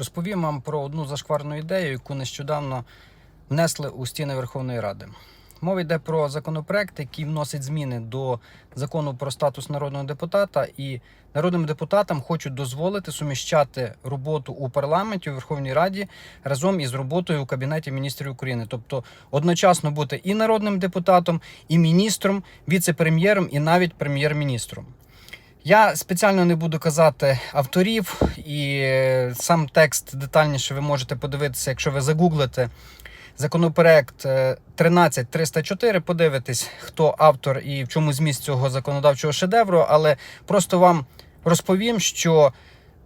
Розповім вам про одну зашкварну ідею, яку нещодавно внесли у стіни Верховної Ради. Мова йде про законопроект, який вносить зміни до закону про статус народного депутата, і народним депутатам хочуть дозволити суміщати роботу у парламенті у Верховній Раді разом із роботою у Кабінеті міністрів України, тобто одночасно бути і народним депутатом, і міністром, віце-прем'єром, і навіть прем'єр-міністром. Я спеціально не буду казати авторів, і е, сам текст детальніше ви можете подивитися, якщо ви загуглите законопроект е, 13304, подивитесь, хто автор і в чому зміст цього законодавчого шедевру. Але просто вам розповім, що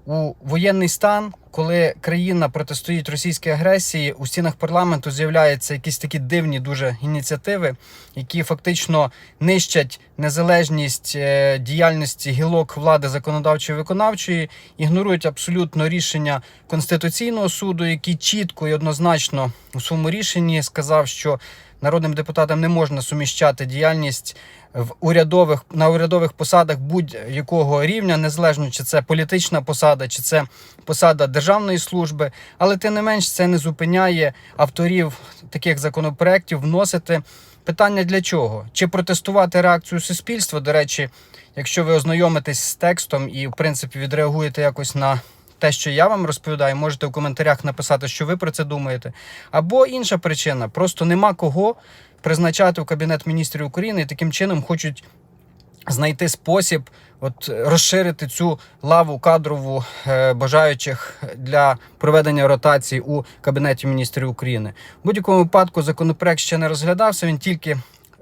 у воєнний стан, коли країна протистоїть російській агресії, у стінах парламенту з'являються якісь такі дивні дуже ініціативи, які фактично нищать незалежність е, діяльності гілок влади законодавчої виконавчої, ігнорують абсолютно рішення Конституційного суду, який чітко і однозначно у своєму рішенні сказав, що народним депутатам не можна суміщати діяльність в урядових на урядових посадах будь-якого рівня, незалежно чи це політична посада, чи це посада державної служби. Але тим не менш це не зупиняє авторів таких законопроєктів вносити питання для чого? Чи протестувати реакцію суспільства? До речі, якщо ви ознайомитесь з текстом і в принципі відреагуєте якось на те, що я вам розповідаю, можете в коментарях написати, що ви про це думаєте. Або інша причина: просто нема кого призначати в Кабінет міністрів України і таким чином хочуть знайти спосіб от, розширити цю лаву кадрову е, бажаючих для проведення ротації у Кабінеті міністрів України. В будь-якому випадку законопроект ще не розглядався, він тільки.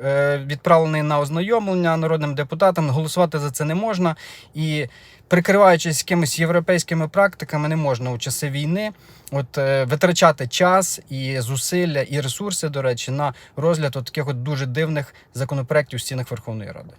е, Відправлений на ознайомлення народним депутатам, голосувати за це не можна. І прикриваючись якимись європейськими практиками, не можна у часи війни от, е, витрачати час і зусилля, і ресурси, до речі, на розгляд от таких от дуже дивних законопроєктів в стінах Верховної Ради.